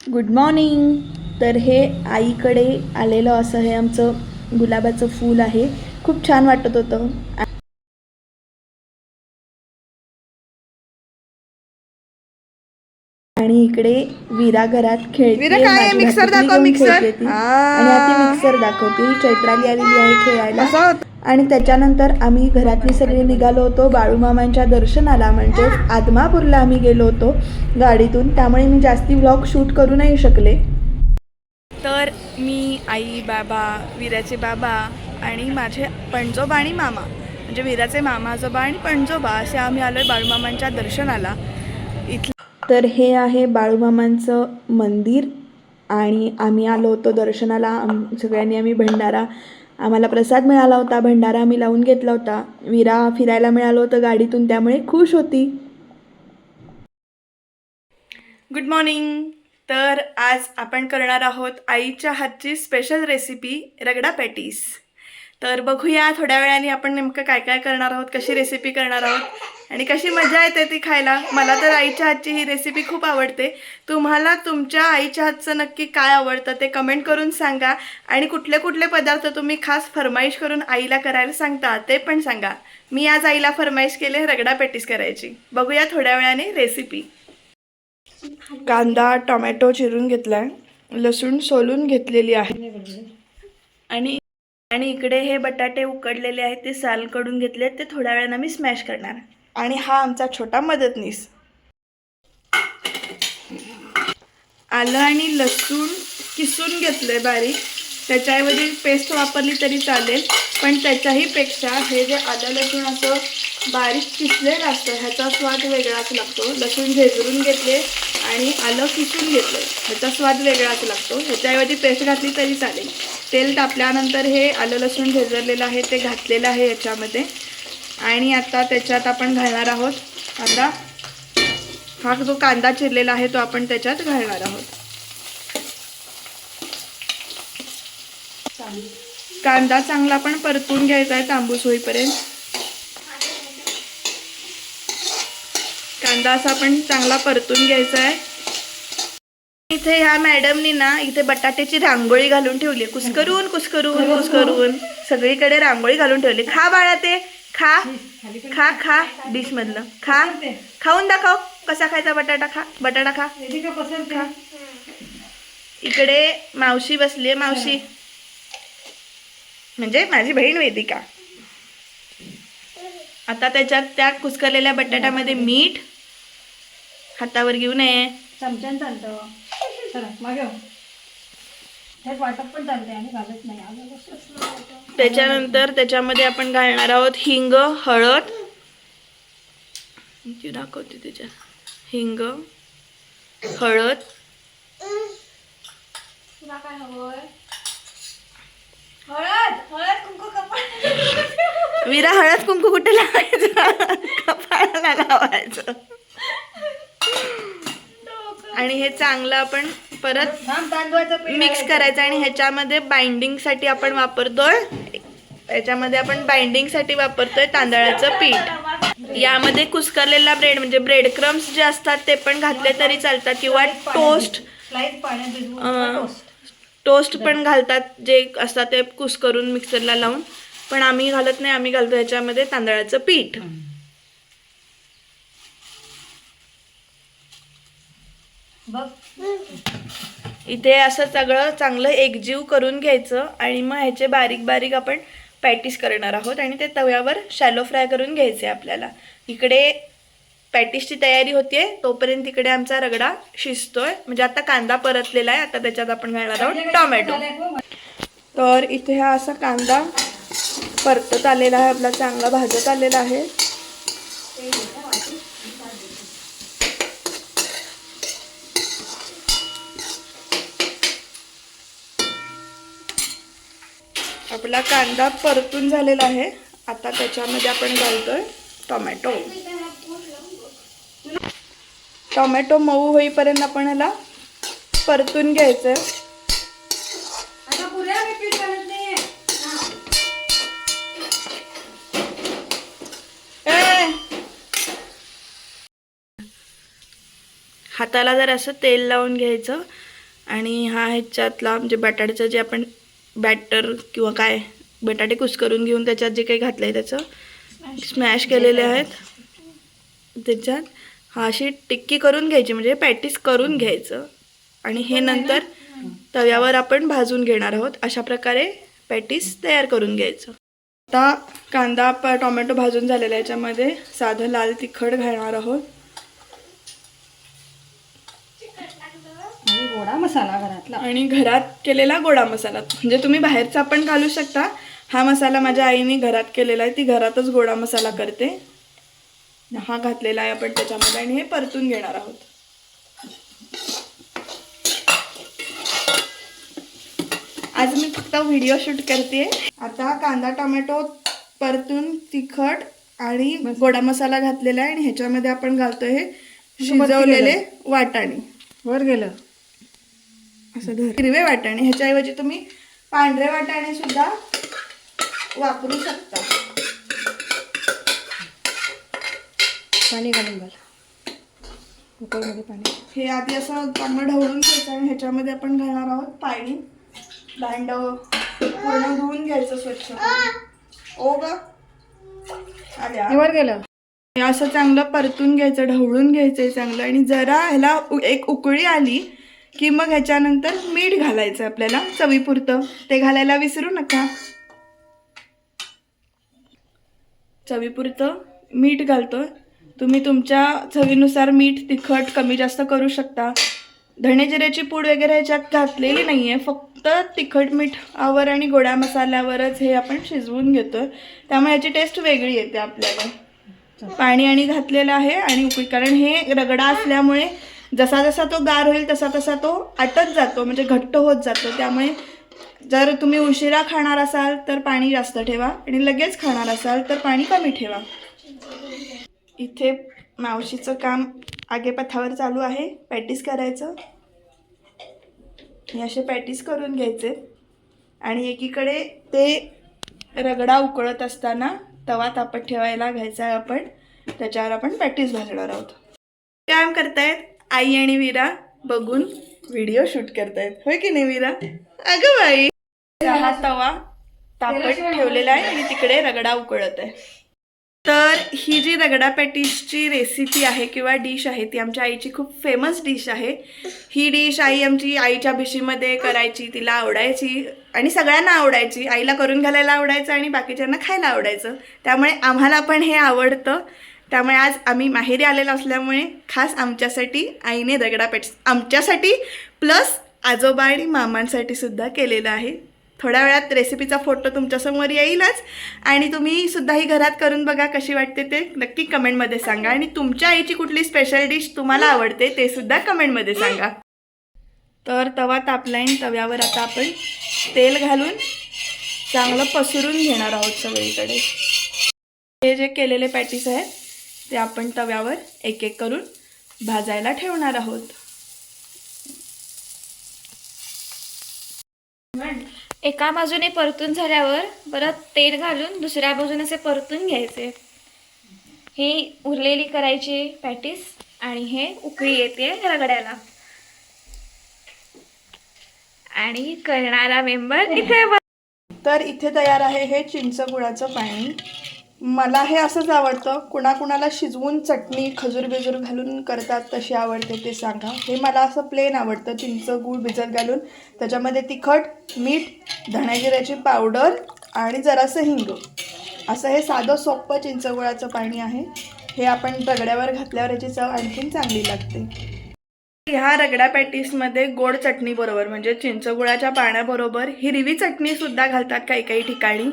Good morning तर हे आईकडे आलेलं असं हे आमचं गुलाबाचं फूल आहे. खूप छान वाटत होतं. आणि इकडे विरा घरात खेळते विरा काय आहे? माझी मिक्सर भाकरी दाखव, घेऊन मिक्सर. खेळते ती. आ. आणि आता ती मिक्सर दाखवते ही चैत्राली आलेली आहे खेळायला असं होतं. आणि त्याच्यानंतर आम्ही घरातली सगळी निघालो होतो बाळूमामांच्या दर्शनाला म्हणजेच आदमापूरला आम्ही गेलो होतो गाडीतून त्यामुळे मी जास्ती व्लॉग शूट करू नाही शकले तर मी आई बाबा वीराचे बाबा आणि माझे पणजोबा आणि मामा म्हणजे वीराचे मामा आजोबा आणि पणजोबा असे आम्ही आलो आहे बाळूमामांच्या दर्शनाला तर हे आहे बाळूमामांचं मंदिर आणि आम्ही आलो होतो दर्शनाला. आम सगळ्यांनी आम्ही भंडारा आम्हाला प्रसाद मिळाला होता भंडारा आम्ही लावून घेतला होता. विरा फिरायला मिळालं होतं गाडीतून त्यामुळे खुश होती. गुड मॉर्निंग तर आज आपण करणार आहोत आईच्या हातची स्पेशल रेसिपी रगडा पॅटीस. तर बघूया थोड्या वेळाने आपण नेमकं काय काय करणार आहोत कशी रेसिपी करणार आहोत आणि कशी मजा येते ती खायला. मला तर आईच्या हातची ही रेसिपी खूप आवडते. तुम्हाला तुमच्या आईच्या हातचं नक्की काय आवडतं ते कमेंट करून सांगा आणि कुठले कुठले पदार्थ तुम्ही खास फरमाईश करून आईला करायला सांगता ते पण सांगा. मी आज आईला फरमाईश केले रगडा पॅटीस करायची. बघूया थोड्या वेळाने रेसिपी कांदा टोमॅटो चिरून घेतलाय. लसूण सोलून घेतलेली आहे. आणि आणि इकडे हे बटाटे उकडलेले आहेत ते साल कडून घेतले ते थोड्या वेळानं मी स्मॅश करणार. आणि हा आमचा छोटा मदतनीस. आलं आणि लसूण किसून घेतलंय बारीक. त्याच्याऐवजी पेस्ट वापरली तरी चालेल पण त्याच्याही पेक्षा हे जे आलं लसूण असं बारीक किसलेलं असतं ह्याचा स्वाद वेगळाच लागतो. लसूण झेजरून घेतले आणि आलं किसून घेतलं ह्याचा स्वाद वेगळाच लागतो. ह्याच्याऐवजी पेस्ट घातली तरी चालेल. तेल तापल्यानंतर हे आलं लसूण झेजरलेलं आहे ते घातलेलं आहे याच्यामध्ये. आणि आता त्याच्यात आपण घालणार आहोत आता हा जो कांदा चिरलेला आहे तो आपण त्याच्यात घालणार आहोत. कांदा चांगला पण परतून घ्यायचा आहे तांबूस होईपर्यंत. कांदा असा पण चांगला परतून घ्यायचा आहे. इथे ह्या मॅडमनी ना इथे बटाट्याची रांगोळी घालून ठेवली कुसकरून कुसकरून कुसकरून. सगळीकडे रांगोळी घालून ठेवली. खा बाळा ते. खा. खा खा. डिश मधलं खा. खाऊन दाखव. कसा खायचा बटाटा? खा. बटाटा खा. खा. इकडे मावशी बसली आहे मावशी. म्हणजे माझी बहीण वेदिका. आता त्याच्यात त्या कुसकरलेल्या बटाट्यामध्ये मीठ हातावर घेऊ नये. चमच्यान चालतं. चला मागे हो. त्यात वाटप पण चालते आणि घालत नाही. आलं लसूण त्याच्यानंतर त्याच्यामध्ये आपण घालणार आहोत हिंग हळद. ती दाखवते त्याच्यात हिंग हळद. तुला काय हवंय? हळद! हळद कुंकू कपाळ. विरा हळद कुंकू कुठे लावायचं? कपाळाला लावायचं. आणि हे चांगलं आपण परत मिक्स करायचं आणि ह्याच्यामध्ये बाइंडिंगसाठी आपण वापरतोय. याच्यामध्ये आपण बाइंडिंगसाठी वापरतोय तांदळाचं पीठ. यामध्ये कुस्करलेला ब्रेड म्हणजे ब्रेड क्रम्स जे असतात ते पण घातले तरी चालतात किंवा टोस्ट टोस्ट टोस्ट पण घालतात जे असतात ते कुस्करून मिक्सरला लावून. पण आम्ही घालत नाही आम्ही घालतो ह्याच्यामध्ये तांदळाचं पीठ. बघ. इथे असं सगळं चांगलं एकजीव करून घ्यायचं आणि मग ह्याचे बारीक बारीक आपण पॅटीस करणार आहोत आणि ते तव्यावर शॅलो फ्राय करून घ्यायचे आपल्याला. इकडे पॅटीसची तयारी होतीये तोपर्यंत तिकडे आमचा रगडा शिजतोय. म्हणजे आता कांदा परतलेला आहे आता त्याच्यात आपण घालणार आहोत टोमॅटो. तर इथे हा असा कांदा परतत आलेला आहे आपला चांगला भाजत आलेला आहे. आपला कांदा परतून झालेला आहे. आता त्याच्यामध्ये आपण घालतोय टोमॅटो. टोमॅटो मऊ होईपर्यंत आपण ह्याला परतून घ्यायचं! हाताला जर असं तेल लावून घ्यायचं आणि हा ह्याच्यातला म्हणजे बटाट्याचं जे आपण बॅटर किंवा काय बटाटे कुस्करून घेऊन त्याच्यात जे काही घातलं आहे त्याचं स्मॅश केलेले आहेत. त्याच्यात हा अशी टिक्की करून घ्यायची म्हणजे पॅटीस करून घ्यायचं. आणि हे नंतर तव्यावर आपण भाजून घेणार आहोत. अशा प्रकारे पॅटीस तयार करून घ्यायचं. आता कांदा प टोमॅटो भाजून झालेला आहे याच्यामध्ये. साधं लाल तिखट घालणार आहोत. गोडा मसाला घरातला. आणि घरात केलेला गोडा मसाला. म्हणजे तुम्ही बाहेरचा पण घालू शकता. हा मसाला माझ्या आईने घरात केलेला आहे. ती घरातच गोडा मसाला करते. हा घातलेला आहे आपण त्याच्यामध्ये आणि हे परतून घेणार आहोत. आज मी फक्त व्हिडिओ शूट करते आता कांदा टोमॅटो परतून तिखट आणि गोडा मसाला घातलेला आहे आणि ह्याच्यामध्ये आपण घालतोय हे शिजवलेले वाटाणे. वर गेलं. असं धर हिरवे वाटाणे. ह्याच्याऐवजी तुम्ही पांढरे वाटाणे सुद्धा वापरू शकता. पाणी घालून घाल. कुकरमध्ये पाणी. हे आधी असं चांगलं ढवळून घ्यायचं आणि ह्याच्यामध्ये आपण घालणार आहोत पाणी. भांड पूर्ण धुवून घ्यायचं स्वच्छ. ओ ग. आल्या. वर गेलं. हे असं चांगलं परतून घ्यायचं ढवळून घ्यायचं चांगलं. आणि जरा ह्याला एक उकळी आली की मग ह्याच्यानंतर मीठ घालायचं आपल्याला चवीपुरतं. ते घालायला विसरू नका. चवीपुरतं मीठ घालतो तुम्ही तुमच्या चवीनुसार मीठ तिखट कमी जास्त करू शकता. धणे जिऱ्याची पूड वगैरे ह्याच्यात घातलेली नाही आहे फक्त तिखट मिठावर आणि गोड्या मसाल्यावरच हे आपण शिजवून घेतो त्यामुळे याची टेस्ट वेगळी येते आपल्याला. पाणी आणि घातलेलं आहे आणि कारण हे रगडा असल्यामुळे जसा जसा तो गार होईल तसा तसा तो आटत जातो म्हणजे घट्ट होत जातो. त्यामुळे जर तुम्ही उशिरा खाणार असाल तर पाणी जास्त ठेवा आणि लगेच खाणार असाल तर पाणी कमी ठेवा. इथे मावशीचं काम आगेपथावर चालू आहे. पॅटीस करायचं. हे असे पॅटीस करून घ्यायचे. आणि एकीकडे ते रगडा उकळत असताना तवा तापत ठेवायला घ्यायचा आहे आपण. त्याच्यावर आपण पॅटीस भाजणार आहोत. काम करतायत? आई आणि वीरा बघून व्हिडिओ शूट करतायत. होय की नाही वीरा अगं बाई. हा तवा तापट ठेवलेला आहे आणि तिकडे रगडा उकळत आहे. तर ही जी रगडा पॅटीसची रेसिपी आहे किंवा डिश आहे ती आमच्या आईची खूप फेमस डिश आहे. ही डिश आई आमची आईच्या भिशीमध्ये करायची तिला आवडायची आणि सगळ्यांना आवडायची. आईला करून घालायला आवडायचं आणि बाकीच्यांना खायला आवडायचं. त्यामुळे आम्हाला पण हे आवडतं. त्यामुळे आज आम्ही माहेरी आलेलो असल्यामुळे खास आमच्यासाठी आईने दगडा पॅटीस आमच्यासाठी प्लस आजोबा आणि मामांसाठी सुद्धा केलेलं आहे. थोड्या वेळात रेसिपीचा फोटो तुमच्यासमोर येईलच. आणि तुम्ही सुद्धा ही घरात करून बघा कशी वाटते ते. नक्की कमेंटमध्ये सांगा. आणि तुमच्या आईची कुठली स्पेशल डिश तुम्हाला आवडते ते सुद्धा कमेंटमध्ये सांगा. तर तवा तापलाईन तव्यावर आता आपण तेल घालून चांगलं पसरून घेणार आहोत सगळीकडे. हे जे केलेले पॅटीस आहेत ते आपण तव्यावर एक एक करून भाजायला ठेवणार आहोत. एका बाजूने परतून झाल्यावर परत तेल घालून दुसऱ्या बाजूने असे परतून घ्यायचे. ही उरलेली करायची पॅटीस आणि हे उकळी येते रगड्याला. आणि करणारा मेंबर इथे तर इथे तयार आहे हे चिंच गुळाचं पाणी. मला हे असंच आवडतं कुणाकुणाला शिजवून चटणी खजूर बिजूर घालून करतात तशी आवडते ते सांगा. हे मला असं प्लेन आवडतं चिंच गूळ भिजत घालून. त्याच्यामध्ये तिखट मीठ धण्याजिऱ्याची पावडर आणि जरासं हिंग. असं हे साधं सोपं चिंचगुळाचं पाणी आहे. हे आपण रगड्यावर घातल्यावर याची चव आणखीन चांगली लागते. ह्या रगडा पॅटीसमध्ये गोड चटणीबरोबर म्हणजे चिंचगुळाच्या पाण्याबरोबर हिरवी चटणी सुद्धा घालतात काही काही ठिकाणी.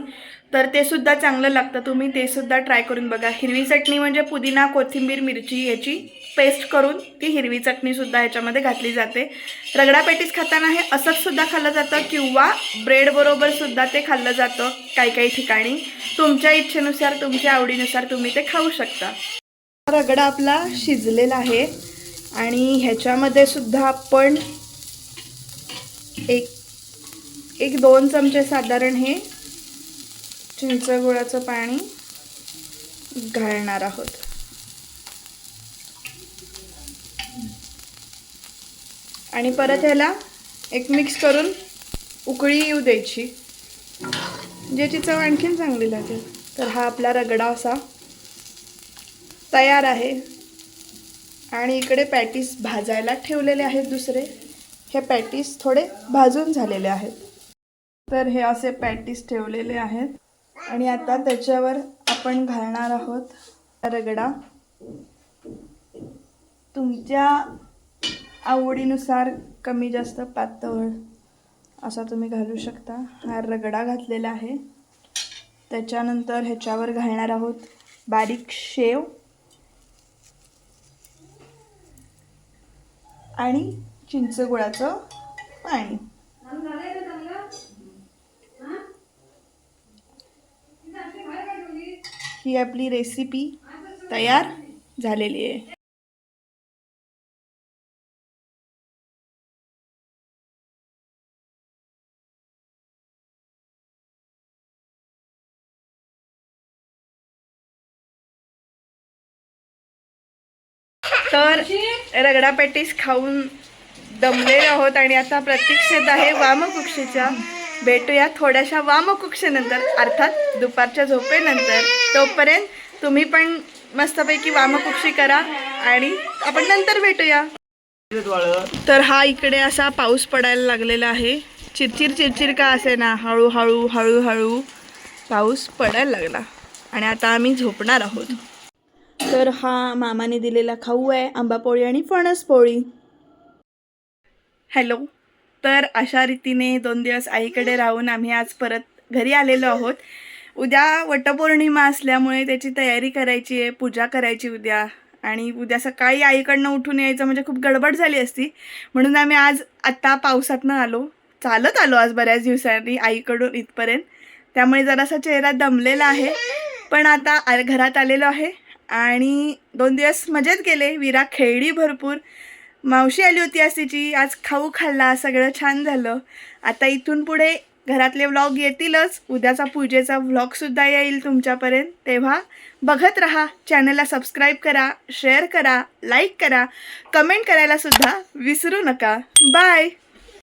तर ते सुद्धा चांगलं लागतं. तुम्ही ते सुद्धा ट्राय करून बघा. हिरवी चटणी म्हणजे पुदिना कोथिंबीर मिरची याची पेस्ट करून ती हिरवी चटणीसुद्धा ह्याच्यामध्ये घातली जाते. रगडा पॅटीस खाताना हे असंच सुद्धा खाल्लं जातं किंवा ब्रेडबरोबरसुद्धा सुद्धा ते खाल्लं जातं काही काही ठिकाणी. तुमच्या इच्छेनुसार तुमच्या आवडीनुसार तुम्ही ते खाऊ शकता. रगडा आपला शिजलेला आहे आणि ह्याच्यामध्ये सुद्धा आपण एक एक दोन चमचे साधारण हे चिंच गुळाचं पाणी घालणार आहोत. आणि परत ह्याला एक मिक्स करून उकळी येऊ द्यायची. ज्याची चव आणखीन चांगली लागेल. तर हा आपला रगडा असा तयार आहे. आणि इकडे पॅटीस भाजायला ठेवलेले आहेत दुसरे. हे पॅटीस थोडे भाजून झालेले आहेत. तर हे असे पॅटीस ठेवलेले आहेत. आणि आता त्याच्यावर आपण घालणार आहोत रगडा. तुमच्या आवडीनुसार कमी जास्त पातळ असा तुम्ही घालू शकता. हा रगडा घातलेला आहे. त्याच्यानंतर ह्याच्यावर घालणार आहोत बारीक शेव. आणि चिंचगुळाचं पाणी. ही आपली रेसिपी तयार झालेली आहे. तर रगडा पॅटीस खाऊन दमलेले आहोत आणि आता प्रतीक्षेत आहे वामकुक्षीच्या. भेटूया थोड्याशा वामकुक्षेनंतर अर्थात दुपारच्या झोपेनंतर. तोपर्यंत तुम्ही पण मस्तपैकी वामकुक्षी करा आणि आपण नंतर भेटूया. तर हा इकडे असा पाऊस पडायला लागलेला आहे. चिरचिर चिरचिर का असे ना हळूहळू हळूहळू पाऊस पडायला लागला. आणि आता आम्ही झोपणार आहोत. तर हा मामाने दिलेला खाऊ आहे आंबा पोळी आणि फणस पोळी. हॅलो तर अशा रीतीने दोन दिवस आईकडे राहून आम्ही आज परत घरी आलेलो आहोत. उद्या वटपौर्णिमा असल्यामुळे त्याची तयारी करायची आहे पूजा करायची उद्या. आणि उद्या सकाळी आईकडनं उठून यायचं म्हणजे खूप गडबड झाली असती. म्हणून आम्ही आज आत्ता पावसातनं आलो. चालत आलो आज बऱ्याच दिवसांनी आईकडून इथपर्यंत. त्यामुळे जरासा चेहरा दमलेला आहे. पण आता घरात आलेलो आहे. आणि दोन दिवस मजेत गेले. विरा खेळली भरपूर. मावशी आली होती आज तिची आज खाऊ खाल्ला सगळं छान झालं. आता इथून पुढे घरातले व्लॉग येतीलच. उद्याचा पूजेचा व्लॉगसुद्धा येईल तुमच्यापर्यंत. तेव्हा बघत राहा चॅनलला सबस्क्राईब करा शेअर करा लाईक करा कमेंट करायला सुद्धा विसरू नका. बाय